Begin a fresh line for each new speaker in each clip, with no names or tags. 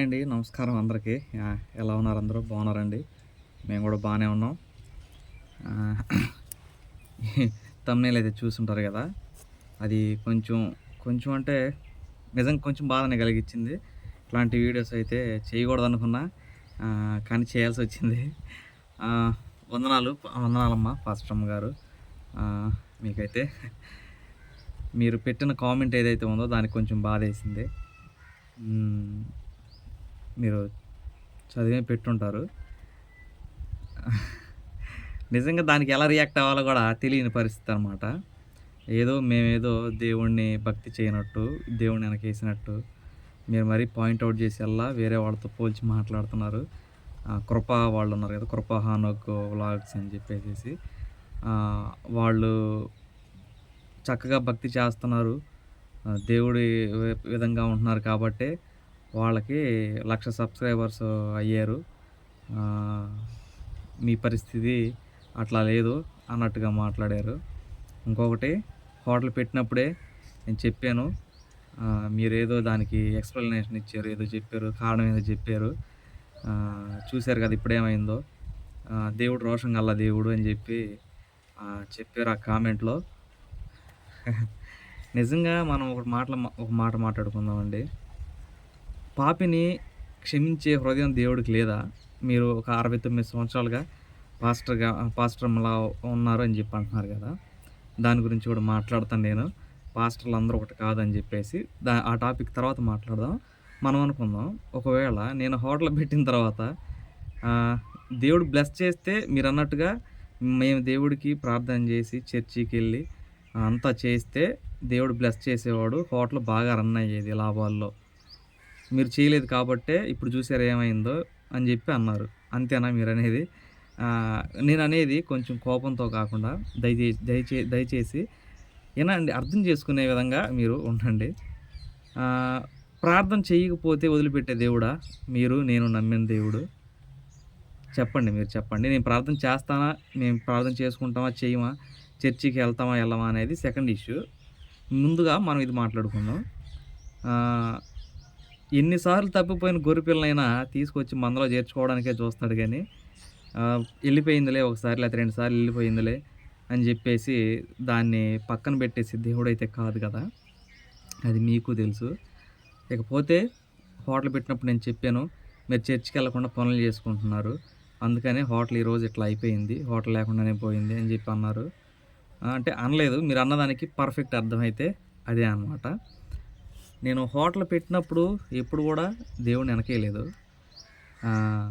అండి నమస్కారం అందరికీ. ఎలా ఉన్నారు అందరూ? బాగున్నారండి? మేము కూడా బాగానే ఉన్నాం. తమ్నేల్ అయితే చూసుంటారు కదా? అది కొంచెం కొంచెం అంటే నిజంగా కొంచెం బాధనే కలిగించింది. ఇట్లాంటి వీడియోస్ అయితే చేయకూడదు అనుకున్నా. కానీ చేయాల్సి వచ్చింది. ఆ, వందనాలు వందనాలమ్మ పాస్టమ్ గారు. మీకైతే మీరు పెట్టిన కామెంట్ ఏదైతే ఉందో దానికి కొంచెం బాధ వేసింది మీరు చదివే పెట్టుంటారు. నిజంగా దానికి ఎలా రియాక్ట్ అవ్వాలో కూడా తెలియని పరిస్థితి అనమాట ఏదో మేమేదో దేవుణ్ణి భక్తి చేయనట్టు దేవుణ్ణి వెనకేసినట్టు మీరు మరీ పాయింట్అవుట్ చేసి వేరే వాళ్ళతో పోల్చి మాట్లాడుతున్నారు. కృప వాళ్ళు ఉన్నారు కదా కృప హానోక్ వ్లాగ్స్ అని చెప్పేసి వాళ్ళు చక్కగా భక్తి చేస్తున్నారు. దేవుడి విధంగా ఉంటున్నారు కాబట్టి వాళ్ళకి లక్ష సబ్స్క్రైబర్స్ అయ్యారు. మీ పరిస్థితి అట్లా లేదు అన్నట్టుగా మాట్లాడారు. ఇంకొకటి హోటల్ పెట్టినప్పుడే నేను చెప్పాను. మీరేదో దానికి ఎక్స్ప్లెనేషన్ ఇచ్చారు ఏదో చెప్పారు కారణం ఏదో చెప్పారు. చూశారు కదా ఇప్పుడేమైందో. దేవుడు రోషం గల్ల దేవుడు అని చెప్పి చెప్పారు ఆ కామెంట్లో. నిజంగా మనం ఒక మాటల ఒక మాట మాట్లాడుకుందామండి. పాపిని క్షమించే హృదయం దేవుడికి లేదా? మీరు ఒక అరవై తొమ్మిది సంవత్సరాలుగా పాస్టర్గా పాస్టర్లా ఉన్నారు అని చెప్పి అంటున్నారు కదా. దాని గురించి కూడా మాట్లాడతాను నేను. పాస్టర్లు అందరూ ఒకటి కాదని చెప్పేసి దా ఆ టాపిక్ తర్వాత మాట్లాడదాం. మనం అనుకుందాం ఒకవేళ నేను హోటల్ పెట్టిన తర్వాత దేవుడు బ్లెస్ చేస్తే మీరు అన్నట్టుగా మేము దేవుడికి ప్రార్థన చేసి చర్చికి వెళ్ళి అంతా చేస్తే దేవుడు బ్లెస్ చేసేవాడు హోటల్ బాగా రన్ అయ్యేది లాభాల్లో. మీరు చేయలేదు కాబట్టే ఇప్పుడు చూసారు ఏమైందో అని చెప్పి అన్నారు. అంతేనా మీరు అనేది నేను అనేది కొంచెం కోపంతో కాకుండా దయచేసి దయచే దయచేసి ఏనండి అర్థం చేసుకునే విధంగా మీరు ఉండండి. ప్రార్థన చేయకపోతే వదిలిపెట్టే దేవుడా? మీరు నేను నమ్మిన దేవుడు. చెప్పండి మీరు చెప్పండి. నేను ప్రార్థన చేస్తానా? మేము ప్రార్థన చేసుకుంటామా? చేయమా? చర్చికి వెళ్తామా? వెళ్ళమా? అనేది సెకండ్ ఇష్యూ. ముందుగా మనం ఇది మాట్లాడుకుందాం. ఎన్నిసార్లు తప్పిపోయిన గొర్రెపిల్లనైనా తీసుకొచ్చి మందలో చేర్చుకోవడానికే చూస్తాడు కానీ వెళ్ళిపోయిందిలే ఒకసారి లేకపోతే రెండు సార్లు వెళ్ళిపోయిందిలే అని చెప్పేసి దాన్ని పక్కన పెట్టేసి దేవుడు అయితే కాదు కదా. అది మీకు తెలుసు. ఇకపోతే హోటల్ పెట్టినప్పుడు నేను చెప్పాను మీరు చర్చికి వెళ్ళకుండా పనులు చేసుకుంటున్నారు. అందుకనే హోటల్ ఈరోజు ఇట్లా అయిపోయింది హోటల్ లేకుండానే పోయింది అని చెప్పి అన్నారు. అంటే అనలేదు మీరు అన్నదానికి పర్ఫెక్ట్ అర్థమైతే అదే అన్నమాట. నేను హోటల్ పెట్టినప్పుడు ఎప్పుడు కూడా దేవుని వెనకేయలేదు.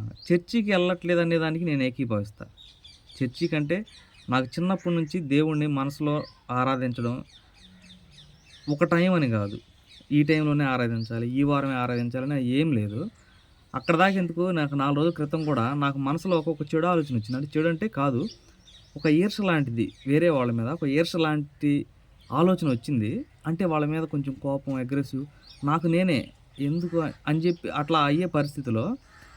చర్చికి వెళ్ళట్లేదు అనే దానికి నేను ఏకీభవిస్తా. చర్చి కంటే నాకు చిన్నప్పటి నుంచి దేవుణ్ణి మనసులో ఆరాధించడం ఒక టైం అని కాదు. ఈ టైంలోనే ఆరాధించాలి ఈ వారమే ఆరాధించాలని ఏం లేదు. అక్కడ దాకా ఎందుకు? నాకు నాలుగు రోజుల క్రితం కూడా నాకు మనసులో ఒక్కొక్క చెడు ఆలోచన వచ్చింది. అంటే చెడు అంటే కాదు ఒక ఈర్ష లాంటిది వేరే వాళ్ళ మీద ఒక ఈర్ష లాంటి ఆలోచన వచ్చింది. అంటే వాళ్ళ మీద కొంచెం కోపం అగ్రెసివ్ నాకు నేనే. ఎందుకు అని చెప్పి అట్లా అయ్యే పరిస్థితిలో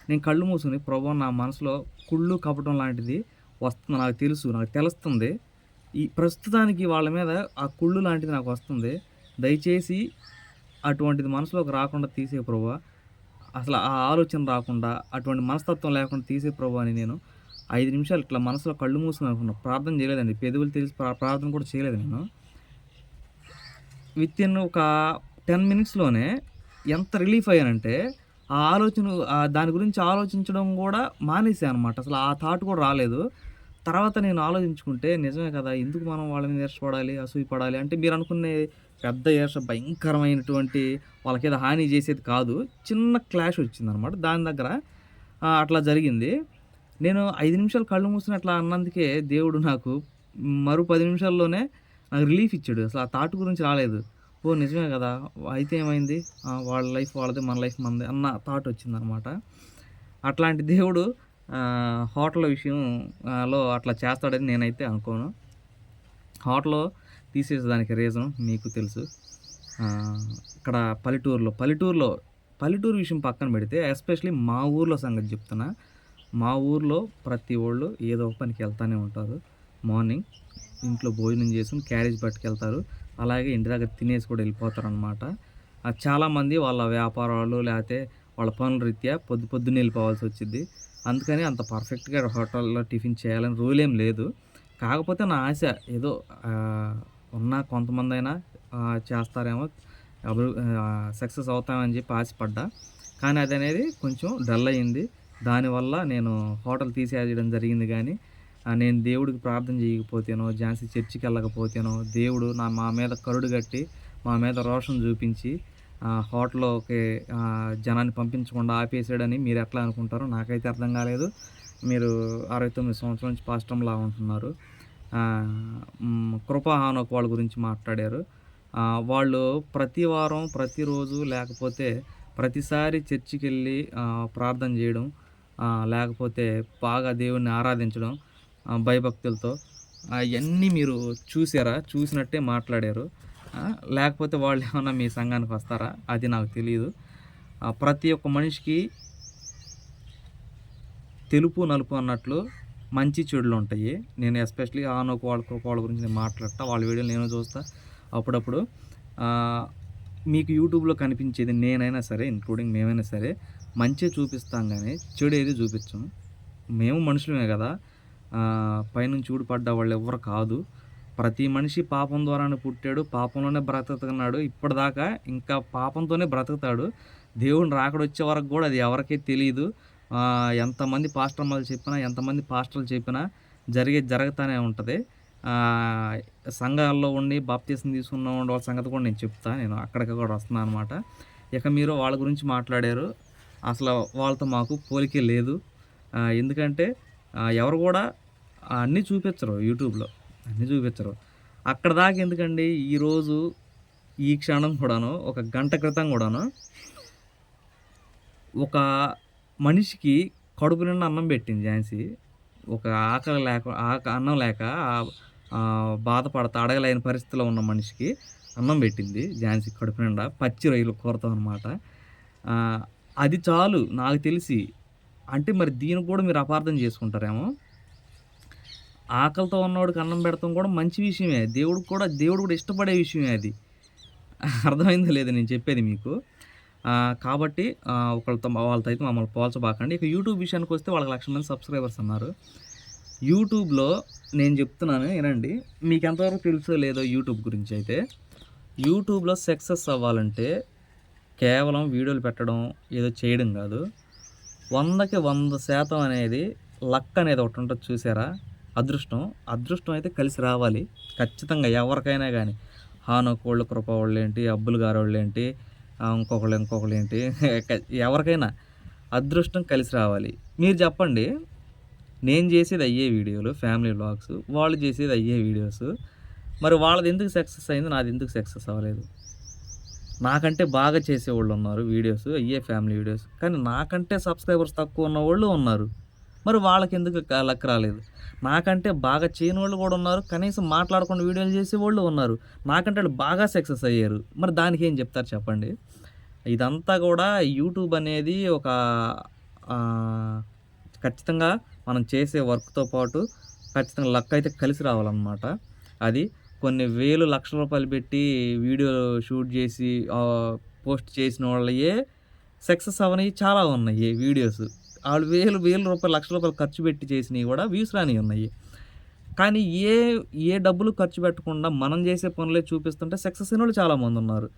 నేను కళ్ళు మూసుకుని ప్రభు నా మనసులో కుళ్ళు కపటం లాంటిది వస్తుంది నాకు తెలుసు నాకు తెలుస్తుంది. ఈ ప్రస్తుతానికి వాళ్ళ మీద ఆ కుళ్ళు లాంటిది నాకు వస్తుంది. దయచేసి అటువంటిది మనసులోకి రాకుండా తీసే ప్రభు. అసలు ఆ ఆలోచన రాకుండా అటువంటి మనస్తత్వం లేకుండా తీసే ప్రభు అని నేను ఐదు నిమిషాలు ఇట్లా మనసులో కళ్ళు మూసుకుని అనుకున్నా. ప్రార్థన చేయలేదండి. పెదవులు తెలిసి ప్రార్థన కూడా చేయలేదు నేను. విత్ ఇన్ ఒక టెన్ మినిట్స్లోనే ఎంత రిలీఫ్ అయ్యానంటే ఆ ఆలోచన దాని గురించి ఆలోచించడం కూడా మానేసాను అనమాట అసలు ఆ థాట్ కూడా రాలేదు. తర్వాత నేను ఆలోచించుకుంటే నిజమే కదా ఎందుకు మనం వాళ్ళ మీద ఈర్షపడాలి పడాలి అంటే మీరు అనుకునే పెద్ద ఏర్ష భయంకరమైనటువంటి వాళ్ళకి ఏదో హాని చేసేది కాదు. చిన్న క్లాష్ వచ్చిందనమాట దాని దగ్గర అట్లా జరిగింది. నేను ఐదు నిమిషాలు కళ్ళు మూసిన అట్లా అన్నందుకే దేవుడు నాకు మరో పది నిమిషాల్లోనే నాకు రిలీఫ్ ఇచ్చాడు. అసలు ఆ థాట్ గురించి రాలేదు. ఓ నిజమే కదా. అయితే ఏమైంది? వాళ్ళ లైఫ్ వాళ్ళది మన లైఫ్ మనది అన్న థాట్ వచ్చిందనమాట. అట్లాంటి దేవుడు హోటల్ విషయంలో అట్లా చేస్తాడని నేనైతే అనుకోను. హోటల్లో తీసేసేదానికి రీజన్ మీకు తెలుసు. ఇక్కడ పల్లెటూరులో పల్లెటూరులో పల్లెటూరు విషయం పక్కన పెడితే ఎస్పెషలీ మా ఊర్లో సంగతి చెప్తున్నా. మా ఊర్లో ప్రతి వాళ్ళు ఏదో ఒక పనికి వెళ్తానే ఉంటారు. మార్నింగ్ ఇంట్లో భోజనం చేసుకుని క్యారేజ్ పట్టుకెళ్తారు. అలాగే ఇంటి దగ్గర తినేసి కూడా వెళ్ళిపోతారు అనమాట చాలామంది వాళ్ళ వ్యాపారాలు లేకపోతే వాళ్ళ పనుల రీత్యా పొద్దు పొద్దున్న వెళ్ళిపోవాల్సి వచ్చింది అందుకని అంత పర్ఫెక్ట్గా హోటల్లో టిఫిన్ చేయాలని రూల్ ఏం లేదు. కాకపోతే నా ఆశ ఏదో ఉన్న కొంతమంది అయినా చేస్తారేమో సక్సెస్ అవుతామని చెప్పి ఆశపడ్డా. కానీ అది అనేది కొంచెం డల్ అయ్యింది. దానివల్ల నేను హోటల్ తీసేయడం జరిగింది కానీ నేను దేవుడికి ప్రార్థన చేయకపోతేనో ఝాన్సీ చర్చికి వెళ్ళకపోతేనో దేవుడు నా మా మీద కరుడు కట్టి మా మీద రోషం చూపించి హోటల్లోకి జనాన్ని పంపించకుండా ఆపేసాడని మీరు ఎట్లా అనుకుంటారో నాకైతే అర్థం కాలేదు. మీరు అరవై తొమ్మిది సంవత్సరాల నుంచి పాస్టంలా ఉంటున్నారు. ఆ, కృపా హానోక్ వాళ్ళ గురించి మాట్లాడారు. వాళ్ళు ప్రతి వారం ప్రతిరోజు లేకపోతే ప్రతిసారి చర్చికి వెళ్ళి ప్రార్థన చేయడం లేకపోతే బాగా దేవుణ్ణి ఆరాధించడం భయభక్తులతో. అవన్నీ మీరు చూసారా? చూసినట్టే మాట్లాడారు. లేకపోతే వాళ్ళు ఏమన్నా మీ సంఘానికి వస్తారా? అది నాకు తెలియదు ప్రతి ఒక్క మనిషికి తెలుపు నలుపు అన్నట్లు మంచి చెడులు ఉంటాయి. నేను ఎస్పెషలీ ఆనోకు వాళ్ళ వాళ్ళ గురించి నేను మాట్లాడతా. వాళ్ళ వీడియోలు నేను చూస్తా అప్పుడప్పుడు. మీకు యూట్యూబ్లో కనిపించేది నేనైనా సరే ఇంక్లూడింగ్ మేమైనా సరే మంచి చూపిస్తాం కానీ చెడు ఏది చూపించం. మేము మనుషులమే కదా. పైనుంచి ఊడిపడ్డ వాళ్ళు ఎవరు కాదు. ప్రతి మనిషి పాపం ద్వారానే పుట్టాడు. పాపంలోనే బ్రతుకుతున్నాడు. ఇప్పటిదాకా ఇంకా పాపంతోనే బ్రతుకుతాడు. దేవుని రాకడొచ్చే వరకు కూడా అది ఎవరికీ తెలియదు ఎంతమంది ఎంతమంది పాస్టర్మలు చెప్పినా ఎంతమంది పాస్టర్లు చెప్పినా జరిగే జరుగుతూనే ఉంటుంది. సంఘాల్లో ఉండి బాప్తీసం తీసుకున్న వాళ్ళ సంగతి కూడా నేను చెప్తా. నేను అక్కడికి కూడా వస్తున్నాను అనమాట ఇక మీరు వాళ్ళ గురించి మాట్లాడారు. అసలు వాళ్ళతో మాకు పోలికే లేదు. ఎందుకంటే ఎవరు కూడా అన్నీ చూపించరు యూట్యూబ్లో. అన్నీ చూపించరు. అక్కడ దాకా ఎందుకండి? ఈరోజు ఈ క్షణం కూడాను ఒక గంట క్రితం కూడాను ఒక మనిషికి కడుపు నిండా అన్నం పెట్టింది ఝాన్సీ. ఒక ఆకలి లేక ఆక అన్నం లేక బాధపడతా అడగలేని పరిస్థితిలో ఉన్న మనిషికి అన్నం పెట్టింది ఝాన్సీ కడుపు నిండా. పచ్చి రొయ్యలు కూరతో అనమాట అది చాలు నాకు తెలిసి. అంటే మరి దీన్ని కూడా మీరు అపార్థం చేసుకుంటారేమో? ఆకలితో ఉన్నవాడికి అన్నం పెడతాం కూడా మంచి విషయమే. దేవుడికి కూడా దేవుడు కూడా ఇష్టపడే విషయమే అది. అర్థమైందో లేదు నేను చెప్పేది మీకు. కాబట్టి ఒకళ్ళతో వాళ్ళతో అయితే మమ్మల్ని పోల్చబాకండి. ఇక యూట్యూబ్ విషయానికి వస్తే వాళ్ళకి లక్ష మంది సబ్స్క్రైబర్స్ ఉన్నారు యూట్యూబ్లో నేను చెప్తున్నాను వినండి. మీకు ఎంతవరకు తెలుసో లేదో యూట్యూబ్ గురించి అయితే. యూట్యూబ్లో సక్సెస్ అవ్వాలంటే కేవలం వీడియోలు పెట్టడం ఏదో చేయడం కాదు. వందకి వంద శాతం అనేది లక్ అనేది ఒకటి ఉంటుంది చూసారా? అదృష్టం అదృష్టం అయితే కలిసి రావాలి. ఖచ్చితంగా ఎవరికైనా కానీ హానో కోళ్ళ కృప వాళ్ళు ఏంటి అబ్బులు గారు వాళ్ళు ఏంటి ఇంకొకళ్ళు ఇంకొకళ్ళు ఏంటి ఎవరికైనా అదృష్టం కలిసి రావాలి. మీరు చెప్పండి నేను చేసేది అయ్యే వీడియోలు ఫ్యామిలీ వ్లాగ్స్ వాళ్ళు చేసేది అయ్యే వీడియోస్ మరి వాళ్ళది ఎందుకు సక్సెస్ అయింది నాది ఎందుకు సక్సెస్ అవ్వలేదు? నాకంటే బాగా చేసేవాళ్ళు ఉన్నారు వీడియోస్ అయ్యే ఫ్యామిలీ వీడియోస్. కానీ నాకంటే సబ్స్క్రైబర్స్ తక్కువ ఉన్న వాళ్ళు ఉన్నారు. మరి వాళ్ళకి ఎందుకు లక్ రాలేదు? నాకంటే బాగా చేయని వాళ్ళు కూడా ఉన్నారు. కనీసం మాట్లాడకుండా వీడియోలు చేసే వాళ్ళు ఉన్నారు. నాకంటే వాళ్ళు బాగా సక్సెస్ అయ్యారు. మరి దానికి ఏం చెప్తారు చెప్పండి? ఇదంతా కూడా యూట్యూబ్ అనేది ఒక ఖచ్చితంగా మనం చేసే వర్క్తో పాటు ఖచ్చితంగా లక్ అయితే కలిసి రావాలన్నమాట. అది కొన్ని వేలు లక్షల రూపాయలు పెట్టి వీడియో షూట్ చేసి పోస్ట్ చేసిన వాళ్ళయే సక్సెస్ అవనవి చాలా ఉన్నాయి వీడియోస్. వాళ్ళు వేలు వేల రూపాయలు లక్షల రూపాయలు ఖర్చు పెట్టి చేసినవి కూడా వ్యూస్ రాని ఉన్నాయి. కానీ ఏ ఏ డబ్బులు ఖర్చు పెట్టకుండా మనం చేసే పనులే చూపిస్తుంటే సక్సెస్ అయిన వాళ్ళు చాలామంది ఉన్నారు.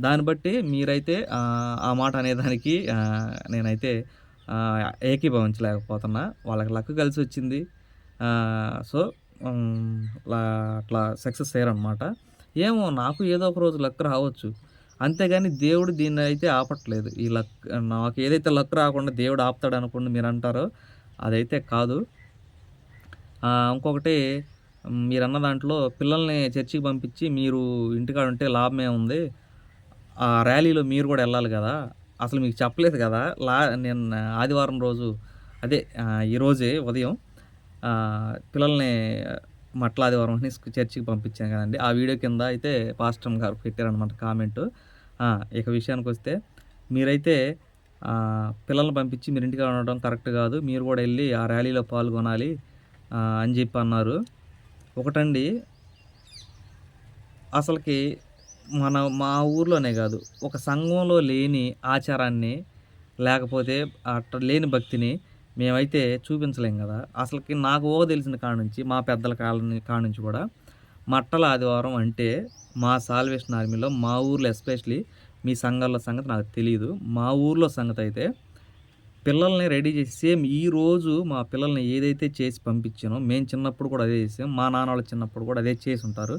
దాన్ని బట్టి మీరైతే ఆ, మాట అనేదానికి నేనైతే ఏకీభవించలేకపోతున్నా. వాళ్ళకి లక్ కలిసి వచ్చింది. సో లా- అట్లా సక్సెస్ అయ్యారనమాట ఏమో నాకు ఏదో ఒక రోజు లక్ రావచ్చు. అంతేగాని దేవుడు దీన్ని అయితే ఆపట్లేదు. ఈ లక్ నాకు ఏదైతే లక్ రాకుండా దేవుడు ఆపుతాడు అనుకోండి మీరు అంటారో అదైతే కాదు. ఇంకొకటి మీరు అన్న దాంట్లో పిల్లల్ని చర్చికి పంపించి మీరు ఇంటికాడ ఉంటే లాభమే ఉంది. ఆ ర్యాలీలో మీరు కూడా వెళ్ళాలి కదా. అసలు మీకు చెప్పలేదు కదా. లా నేను ఆదివారం రోజు అదే ఈరోజే ఉదయం పిల్లల్ని మట్ల అని చర్చికి పంపించాను కదండి. ఆ వీడియో కింద అయితే పాస్టర్ గారు పెట్టారనమాట కామెంట్. ఇక విషయానికి వస్తే మీరైతే పిల్లల్ని పంపించి మీరు ఇంటికి ఉండడం కరెక్ట్ కాదు. మీరు కూడా వెళ్ళి ఆ ర్యాలీలో పాల్గొనాలి అని చెప్పి అన్నారు. ఒకటండి అసలుకి మన మా ఊర్లోనే కాదు ఒక సంఘంలో లేని ఆచారాన్ని లేకపోతే అట్లా లేని భక్తిని మేమైతే చూపించలేం కదా. అసలుకి నాకు ఓ తెలిసిన కాడ నుంచి మా పెద్దల కాల కాడ నుంచి కూడా మట్టల ఆదివారం అంటే మా సాల్వేషన్ ఆర్మీలో మా ఊర్లో ఎస్పెషలీ మీ సంఘాల సంగతి నాకు తెలియదు మా ఊర్లో సంగతి అయితే పిల్లల్ని రెడీ చేసి సేమ్ ఈరోజు మా పిల్లల్ని ఏదైతే చేసి పంపించానో మేము చిన్నప్పుడు కూడా అదే చేసాం మా నాన్న వాళ్ళు చిన్నప్పుడు కూడా అదే చేసి ఉంటారు.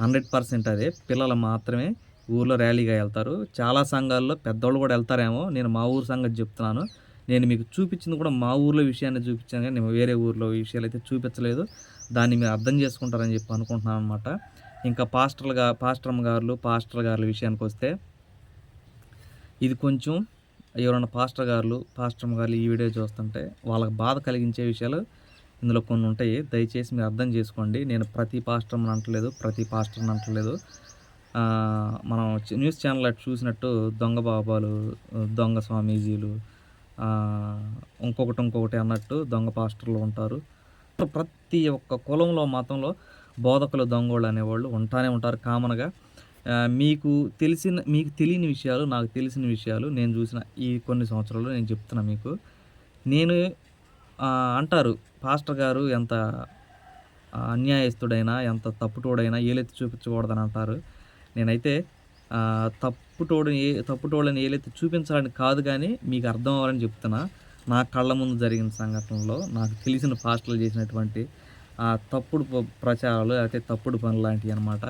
హండ్రెడ్ పర్సెంట్ అదే పిల్లలు మాత్రమే ఊర్లో ర్యాలీగా వెళ్తారు. చాలా సంఘాల్లో పెద్దవాళ్ళు కూడా వెళ్తారేమో నేను మా ఊరు సంగతి చెప్తున్నాను. నేను మీకు చూపించింది కూడా మా ఊర్లో విషయాన్ని చూపించాను కానీ నేను వేరే ఊర్లో విషయాలు అయితే చూపించలేదు. దాన్ని మీరు అర్థం చేసుకుంటారని చెప్పి అనుకుంటున్నాను అనమాట ఇంకా పాస్టర్లుగా పాస్టర్మ గారులు పాస్టర్ గారుల విషయానికి వస్తే ఇది కొంచెం ఎవరైనా పాస్టర్ గారులు పాస్టర్మ గారులు ఈ వీడియో చూస్తుంటే వాళ్ళకి బాధ కలిగించే విషయాలు ఇందులో కొన్ని ఉంటాయి. దయచేసి మీరు అర్థం చేసుకోండి. నేను ప్రతి పాస్టర్ని అంటలేదు ప్రతి పాస్టర్ని అంటలేదు. మనం న్యూస్ ఛానల్ చూసినట్టు దొంగ బాబాలు దొంగ స్వామీజీలు ఇంకొకటి ఇంకొకటి అన్నట్టు దొంగ పాస్టర్లు ఉంటారు. ప్రతి ఒక్క కులంలో మతంలో బోధకులు దొంగోళ్ళు అనేవాళ్ళు ఉంటానే ఉంటారు కామన్గా. మీకు తెలిసిన మీకు తెలియని విషయాలు నాకు తెలిసిన విషయాలు నేను చూసిన ఈ కొన్ని సంవత్సరాలు నేను చెప్తున్నా మీకు. నేను అంటారు పాస్టర్ గారు ఎంత అన్యాయస్తుడైనా ఎంత తప్పుటోడైనా ఏలెత్తి చూపించకూడదని అంటారు. నేనైతే తప్పు తప్పుటోడు ఏ తప్పుటోళ్ళని ఏలైతే చూపించాలని కాదు కానీ మీకు అర్థం అవ్వాలని చెప్తున్నా. నా కళ్ళ ముందు జరిగిన సంఘటనలో నాకు తెలిసిన పాస్టర్లు చేసినటువంటి ఆ తప్పుడు ప్రచారాలు అయితే తప్పుడు పనులు లాంటివి అనమాట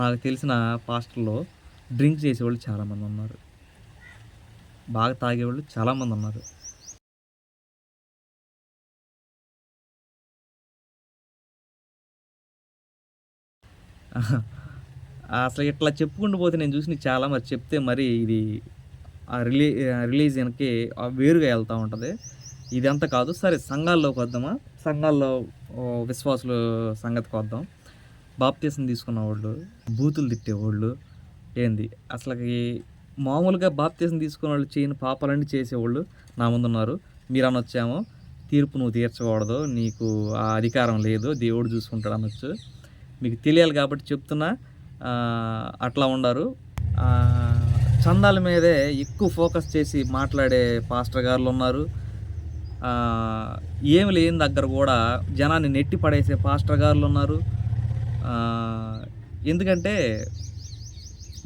నాకు తెలిసిన పాస్టర్లో డ్రింక్ చేసేవాళ్ళు చాలామంది ఉన్నారు. బాగా తాగేవాళ్ళు చాలామంది ఉన్నారు. అసలు ఇట్లా చెప్పుకుంటూ పోతే నేను చూసిన చాలా మరి చెప్తే మరి ఇది ఆ రిలీ రిలీజియన్కి వేరుగా వెళ్తూ ఉంటుంది. ఇదంతా కాదు సరే సంఘాల్లోకి వద్దామా? సంఘాల్లో విశ్వాసులు సంగతికి వద్దాం. బాప్తీసం తీసుకున్న వాళ్ళు బూతులు తిట్టేవాళ్ళు ఏంది? అసలుకి మామూలుగా బాప్తీసం తీసుకున్న వాళ్ళు చేయని పాపాలన్నీ చేసేవాళ్ళు నా ముందున్నారు. మీరు అనొచ్చామో తీర్పు నువ్వు తీర్చకూడదు నీకు ఆ అధికారం లేదు దేవుడు చూసుకుంటాడు అనొచ్చు మీకు తెలియాలి కాబట్టి చెప్తున్నా. అట్లా ఉండరు. చందాల మీదే ఎక్కువ ఫోకస్ చేసి మాట్లాడే పాస్టర్ గారులు ఉన్నారు. ఏమి లేని దగ్గర కూడా జనాన్ని నెట్టి పడేసే పాస్టర్ గారులు ఉన్నారు. ఎందుకంటే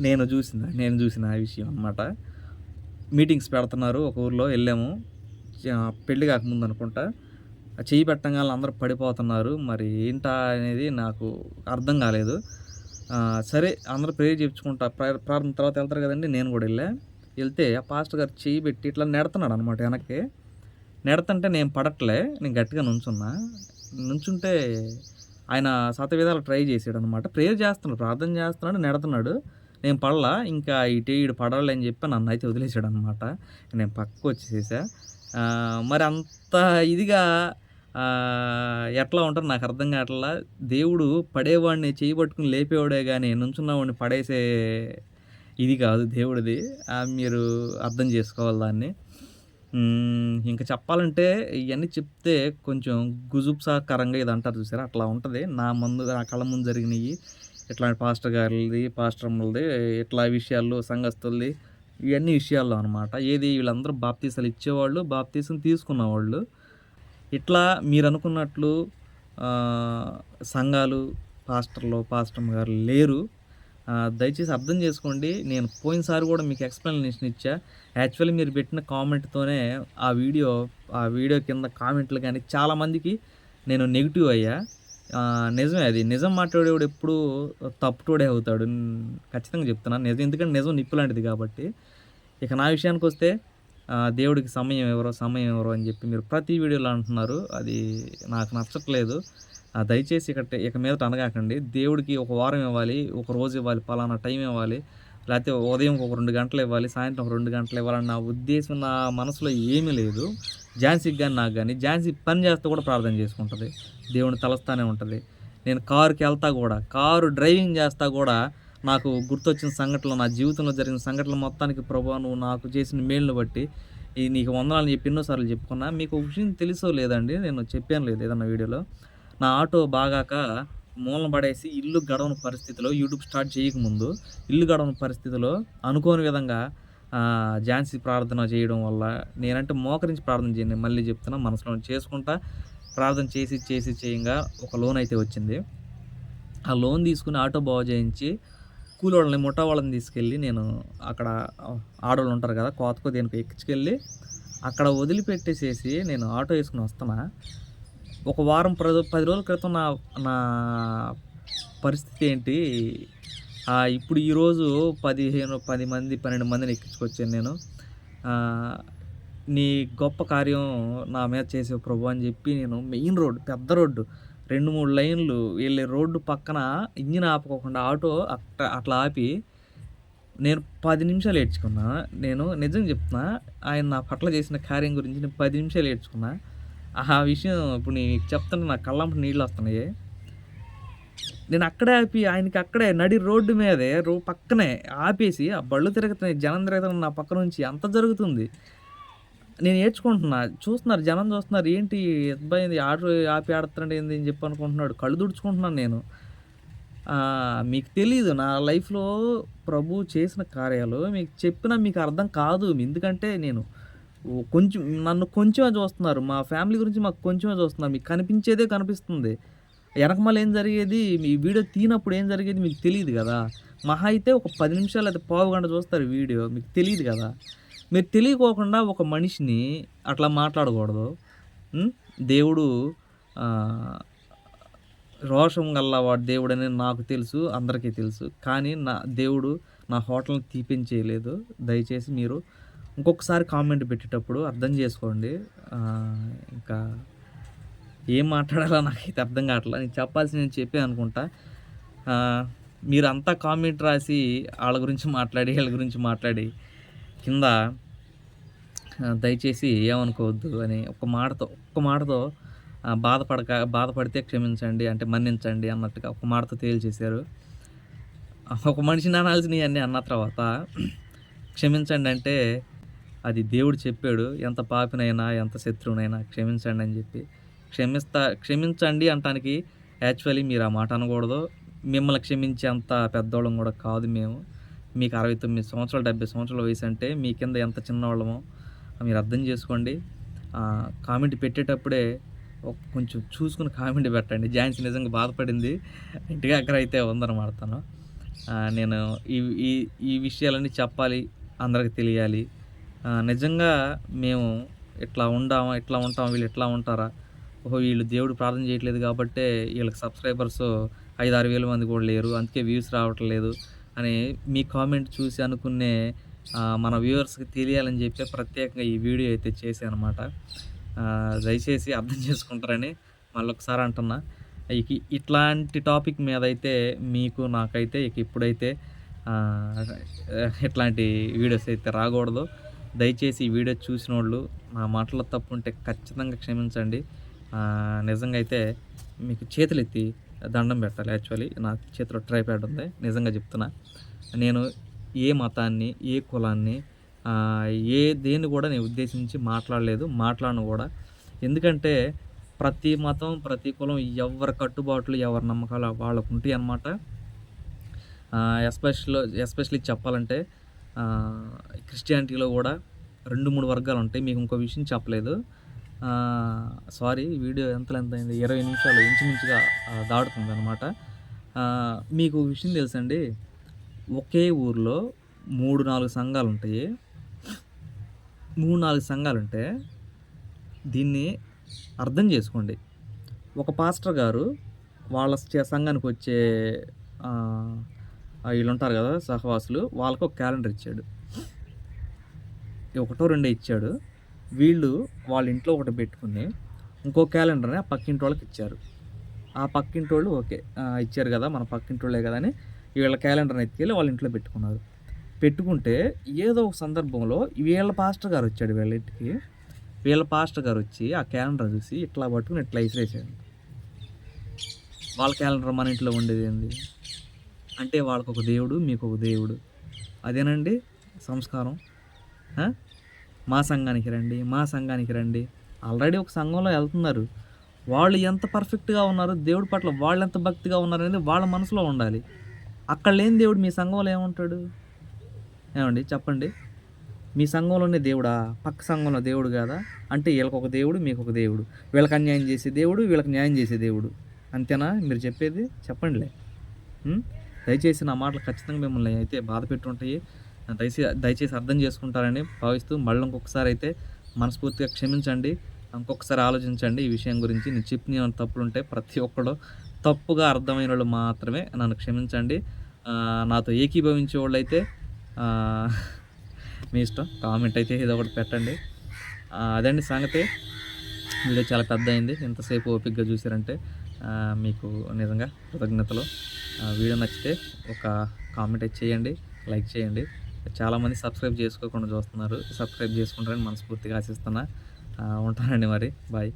నేను చూసిన నేను చూసిన ఆ విషయం అన్నమాట. మీటింగ్స్ పెడుతున్నారు ఒక ఊర్లో వెళ్ళాము. పెళ్ళి పెళ్ళి కాకముందు అనుకుంటా. చేయి పెట్టంగా పెట్టంగానే అందరూ పడిపోతున్నారు. మరి ఏంటా అనేది నాకు అర్థం కాలేదు. సరే అందరూ ప్రేయర్ చేయించుకుంటా. ప్రార్థన తర్వాత వెళ్తారు కదండి నేను కూడా వెళ్ళా. వెళ్తే ఆ పాస్టర్ గారు చేయి పెట్టి ఇట్లా నెడుతున్నాడు అనమాట వెనక్కి. నెడతంటే నేను పడట్లే నేను గట్టిగా నుంచున్నా. నుంచుంటే ఆయన సత విధాలు ట్రై చేసాడు అనమాట ప్రేయర్ చేస్తున్నాడు ప్రార్థన చేస్తున్నాడు నెడుతున్నాడు. నేను పడలా ఇంకా ఇటు ఇటు పడాలి అని చెప్పి నన్ను అయితే వదిలేసాడు అనమాట నేను పక్క వచ్చేసేసా. మరి అంత ఇదిగా ఎట్లా ఉంటారు నాకు అర్థం కావట్లా? దేవుడు పడేవాడిని చేయబట్టుకుని లేపేవాడే కానీ నుంచున్నవాడిని పడేసే ఇది కాదు దేవుడిది. ఆ, మీరు అర్థం చేసుకోవాలి దాన్ని. ఇంకా చెప్పాలంటే ఇవన్నీ చెప్తే కొంచెం గుజుప్సాకరంగా ఇది అంటారు చూసారా? అట్లా ఉంటుంది. నా ముందు నా కళ్ళ ముందు జరిగినాయి. ఇట్లాంటి పాస్టర్ గారిది పాస్టర్ అమ్మలది ఇట్లా విషయాలు సంఘస్థులది ఇవన్నీ విషయాల్లో అనమాట ఏది వీళ్ళందరూ బాప్తీసాలు ఇచ్చేవాళ్ళు బాప్తీసం తీసుకున్నవాళ్ళు. ఇట్లా మీరు అనుకున్నట్లు సంఘాలు పాస్టర్లు పాస్టర్ గారు లేరు. దయచేసి అర్థం చేసుకోండి. నేను పోయినసారి కూడా మీకు ఎక్స్ప్లెనేషన్ ఇచ్చా. యాక్చువల్లీ మీరు పెట్టిన కామెంట్తోనే ఆ వీడియో ఆ వీడియో కింద కామెంట్లు కానీ చాలామందికి నేను నెగిటివ్ అయ్యా. నిజమే అది. నిజం మాట్లాడేవాడు ఎప్పుడు తప్పుటోడే అవుతాడు. ఖచ్చితంగా చెప్తున్నాను నిజం ఎందుకంటే నిజం నిప్పు లాంటిది కాబట్టి. ఇక నా విషయానికి వస్తే దేవుడికి సమయం ఎవరో సమయం ఎవరో అని చెప్పి మీరు ప్రతి వీడియోలో అంటున్నారు. అది నాకు నచ్చట్లేదు. దయచేసి ఇక ఇక మీద అనగాకండి. దేవుడికి ఒక వారం ఇవ్వాలి ఒక రోజు ఇవ్వాలి పలానా టైం ఇవ్వాలి లేకపోతే ఉదయం ఒక రెండు గంటలు ఇవ్వాలి సాయంత్రం ఒక రెండు గంటలు ఇవ్వాలని నా ఉద్దేశం నా మనసులో ఏమీ లేదు. ఝాన్సీకి కానీ నాకు కానీ ఝాన్సీ పని చేస్తూ కూడా ప్రార్థన చేసుకుంటుంది. దేవుని తలస్తానే ఉంటుంది. నేను కారుకి వెళ్తా కూడా కారు డ్రైవింగ్ చేస్తా కూడా నాకు గుర్తొచ్చిన సంఘటనలు నా జీవితంలో జరిగిన సంఘటనలు మొత్తానికి ప్రభా నువ్వు నాకు చేసిన మేలును బట్టి ఈ నీకు వందనాలు చెప్పి ఎన్నోసార్లు చెప్పుకున్నా మీకు ఒక విషయం తెలుసో లేదండి నేను చెప్పాను లేదు ఏదన్నా వీడియోలో నా ఆటో బాగాక మూలం పడేసి ఇల్లు గడవని పరిస్థితిలో యూట్యూబ్ స్టార్ట్ చేయకముందు ఇల్లు గడవని పరిస్థితిలో అనుకోని విధంగా ఝాన్సీ ప్రార్థన చేయడం వల్ల నేనంటే మోకరించి ప్రార్థన చేయండి మళ్ళీ చెప్తున్నా మనసులో చేసుకుంటా ప్రార్థన చేసి, చేసి చేయంగా ఒక లోన్ అయితే వచ్చింది. ఆ లోన్ తీసుకుని ఆటో బాగు చేయించి కూలోళ్ళని, ముఠా వాళ్ళని తీసుకెళ్ళి నేను అక్కడ ఆడవాళ్ళు ఉంటారు కదా! కోతకో దేనికి ఎక్కించుకెళ్ళి అక్కడ వదిలిపెట్టేసేసి నేను ఆటో వేసుకుని వస్తానా ఒక వారం ప్రదో 10 రోజుల క్రితం నా నా పరిస్థితి ఏంటి? ఇప్పుడు ఈరోజు 15, 10 మంది, 12 మందిని ఎక్కించుకొచ్చాను నేను. నీ గొప్ప కార్యం నా మీద చేసే ప్రభు అని చెప్పి నేను మెయిన్ రోడ్డు పెద్ద రోడ్డు 2, 3 లైన్‌లు వెళ్ళే రోడ్డు పక్కన ఇంజిన్ ఆపుకోకుండా ఆటో అట్లా అట్లా ఆపి నేను పది నిమిషాలు ఏడ్చుకున్నా. నేను నిజం చెప్తున్నా. ఆయన నా పట్ల చేసిన కార్యం గురించి నేను పది నిమిషాలు ఏడ్చుకున్నా. ఆ విషయం ఇప్పుడు నేను చెప్తుంటే నా కళ్ళంపట నీళ్ళు వస్తున్నాయి నేను అక్కడే ఆపి ఆయనకి అక్కడే నడి రోడ్డు మీదే రో పక్కనే ఆపేసి ఆ బళ్ళు తిరుగుతున్నాయి, జనం తిరుగుతున్నారు నా పక్క నుంచి అంత జరుగుతుంది. నేను ఏడ్చుకుంటున్నా. చూస్తున్నారు జనం చూస్తున్నారు. ఏంటి అబ్బాయి ఆర్డర్ ఆపి ఆడుతున్నాడు ఏంది అని చెప్పి అనుకుంటున్నాడు. కళ్ళు తుడుచుకుంటున్నాను నేను. మీకు తెలీదు నా లైఫ్‌లో ప్రభు చేసిన కార్యాలు మీకు చెప్పినా మీకు అర్థం కాదు. ఎందుకంటే నేను కొంచెం నన్ను కొంచెమే చూస్తున్నారు. మా ఫ్యామిలీ గురించి మాకు కొంచెమే చూస్తున్నారు. మీకు కనిపించేదే కనిపిస్తుంది. ఎనకమాల ఏం జరిగేది మీ వీడియో తీనప్పుడు ఏం జరిగేది మీకు తెలియదు కదా మహా అయితే ఒక పది నిమిషాలు అయితే పావు గంట చూస్తారు వీడియో. మీకు తెలియదు కదా మీరు తెలియకోకుండా ఒక మనిషిని అట్లా మాట్లాడకూడదు. దేవుడు రోషం గల్లవాడు దేవుడని నాకు తెలుసు. అందరికీ తెలుసు. కానీ నా దేవుడు నా హోటల్‌ని తీపించేయలేదు. దయచేసి మీరు ఇంకొకసారి కామెంట్ పెట్టేటప్పుడు అర్థం చేసుకోండి. ఇంకా ఏం మాట్లాడాలో నాకైతే అర్థం కావట్లేదు నేను చెప్పాల్సి నేను చెప్పి అనుకుంటా. మీరు మీరంతా కామెంట్ రాసి వాళ్ళ గురించి మాట్లాడి, వీళ్ళ గురించి మాట్లాడి కింద దయచేసి ఏమనుకోవద్దు అని ఒక మాటతో, ఒక్క మాటతో బాధపడక బాధపడితే క్షమించండి అంటే మన్నించండి అన్నట్టుగా ఒక మాటతో తేల్చేశారు. ఒక మనిషిని అనాల్సినవి అన్నీ అన్న తర్వాత క్షమించండి అంటే అది దేవుడు చెప్పాడు. ఎంత పాపినైనా, ఎంత శత్రువునైనా క్షమించండి అని చెప్పి. క్షమిస్తా క్షమించండి అంటానికి యాక్చువల్లీ మీరు ఆ మాట అనకూడదు. మిమ్మల్ని క్షమించే అంత పెద్దోళ్ళం కూడా కాదు మేము. మీకు 69 సంవత్సరాలు, 70 సంవత్సరాల వయసు అంటే మీ కింద ఎంత చిన్నవాళ్ళమో మీరు అర్థం చేసుకోండి. కామెంట్ పెట్టేటప్పుడే కొంచెం చూసుకుని కామెంట్ పెట్టండి. ఝాన్సీ నిజంగా బాధపడింది. ఇంటికి దగ్గర అయితే ఉందన్నమాట తను. నేను ఈ ఈ ఈ విషయాలన్నీ చెప్పాలి. అందరికి తెలియాలి. నిజంగా మేము ఇట్లా ఉండామా, ఇట్లా ఉంటాం వీళ్ళు ఇట్లా ఉంటారా? ఓహో! వీళ్ళు దేవుడు ప్రార్థన చేయట్లేదు కాబట్టే వీళ్ళకి సబ్స్క్రైబర్స్ 5, 6 వేల మంది కూడా లేరు. అందుకే వ్యూస్ రావట్లేదు అని మీ కామెంట్ చూసి అనుకునే మన వ్యూవర్స్‌కి తెలియాలని చెప్పి ప్రత్యేకంగా ఈ వీడియో అయితే చేశాను అనమాట దయచేసి అర్థం చేసుకుంటారని మళ్ళొకసారి అంటున్నా. ఇక ఇట్లాంటి టాపిక్ మీద అయితే మీకు నాకైతే ఇక ఇప్పుడైతే ఇట్లాంటి వీడియోస్ అయితే రాకూడదు. దయచేసి ఈ వీడియో చూసినోళ్ళు నా తప్పు ఉంటే ఖచ్చితంగా క్షమించండి. నిజంగా అయితే మీకు చేతులెత్తి దండం పెట్టాలి యాక్చువల్లీ. నా చేతిలో ట్రైప్యాడ్ ఉంది. నిజంగా చెప్తున్నా. నేను ఏ మతాన్ని, ఏ కులాన్ని ఏ దేన్ని కూడా నేను ఉద్దేశించి మాట్లాడలేదు. మాట్లాడను కూడా. ఎందుకంటే ప్రతి మతం, ప్రతి కులం ఎవరి కట్టుబాట్లు, ఎవరి నమ్మకాలు వాళ్ళకు ఉంటాయి అన్నమాట. ఎస్పెషల్ ఎస్పెషల్లీ చెప్పాలంటే క్రిస్టియానిటీలో కూడా రెండు మూడు వర్గాలు ఉంటాయి మీకు ఇంకో విషయం చెప్పలేదు. సారీ వీడియో ఎంత లెంత్ అయింది? 20 నిమిషాలు ఇంచుమించుగా దాడుతుంది దాటుతుందన్నమాట. మీకు విషయం తెలుసండి? ఒకే ఊర్లో మూడు నాలుగు సంఘాలు ఉంటాయి మూడు నాలుగు సంఘాలు ఉంటే దీన్ని అర్థం చేసుకోండి. ఒక పాస్టర్ గారు వాళ్ళ సంఘానికి వచ్చే వీళ్ళు ఉంటారు కదా! సహవాసులు వాళ్ళకు ఒక క్యాలెండర్ ఇచ్చాడు. ఒకటో రెండో ఇచ్చాడు. వీళ్ళు వాళ్ళ ఇంట్లో ఒకటి పెట్టుకుని ఇంకో క్యాలెండర్‌ని ఆ పక్కింటి వాళ్ళకి ఇచ్చారు. ఆ పక్కింటి వాళ్ళు ఓకే. ఇచ్చారు కదా! మన పక్కింటి వాళ్ళే కదా! అని వీళ్ళ క్యాలెండర్‌ని ఎత్తుకెళ్ళి వాళ్ళ ఇంట్లో పెట్టుకున్నారు. పెట్టుకుంటే ఏదో ఒక సందర్భంలో వీళ్ళ పాస్టర్ గారు వచ్చాడు వీళ్ళ ఇంటికి. వీళ్ళ పాస్టర్ గారు వచ్చి ఆ క్యాలెండర్ చూసి ఇట్లా పట్టుకుని ఇట్లా ఇసిరేసాడు. వాళ్ళ క్యాలెండర్ మన ఇంట్లో ఉండేది ఏంది అంటే వాళ్ళకొక దేవుడు, మీకొక దేవుడు. అదేనండి సంస్కారం? మా సంఘానికి రండి, మా సంఘానికి రండి. ఆల్రెడీ ఒక సంఘంలో వెళ్తున్నారు. వాళ్ళు ఎంత పర్ఫెక్ట్‌గా ఉన్నారు, దేవుడి పట్ల వాళ్ళు ఎంత భక్తిగా ఉన్నారనేది వాళ్ళ మనసులో ఉండాలి. అక్కడ లేని దేవుడు మీ సంఘంలో ఏముంటాడు? ఏమండి? చెప్పండి? మీ సంఘంలోనే దేవుడా? పక్క సంఘంలో దేవుడు కాదా? అంటే వీళ్ళకి ఒక దేవుడు మీకు ఒక దేవుడు. వీళ్ళకి అన్యాయం చేసే దేవుడు వీళ్ళకి న్యాయం చేసే దేవుడు. అంతేనా? మీరు చెప్పేది చెప్పండిలే. దయచేసి నా మాటలు ఖచ్చితంగా మిమ్మల్ని అయితే బాధ పెట్టుంటాయి. దయచేసి దయచేసి అర్థం చేసుకుంటారని భావిస్తూ మళ్ళీ ఇంకొకసారి అయితే మనస్ఫూర్తిగా క్షమించండి. ఇంకొకసారి ఆలోచించండి. ఈ విషయం గురించి నేను చెప్పిన ఏమైనా తప్పులు ఉంటే ప్రతి ఒక్కడు తప్పుగా అర్థమైన వాళ్ళు మాత్రమే నన్ను క్షమించండి. నాతో ఏకీభవించే వాళ్ళు అయితే మీ ఇష్టం. కామెంట్ అయితే ఏదో ఒకటి పెట్టండి. అదండి సంగతి. వీడియో చాలా పెద్ద అయింది. ఎంతసేపు ఓపిక్గా చూసారంటే మీకు నిజంగా కృతజ్ఞతలు. వీడియో నచ్చితే ఒక కామెంట్ అయితే చేయండి. లైక్ చేయండి. చాలామంది సబ్స్క్రైబ్ చేసుకోకుండా చూస్తున్నారు. సబ్స్క్రైబ్ చేసుకుంటారని మనస్ఫూర్తిగా ఆశిస్తున్నా. ఉంటానండి మరి. బాయ్.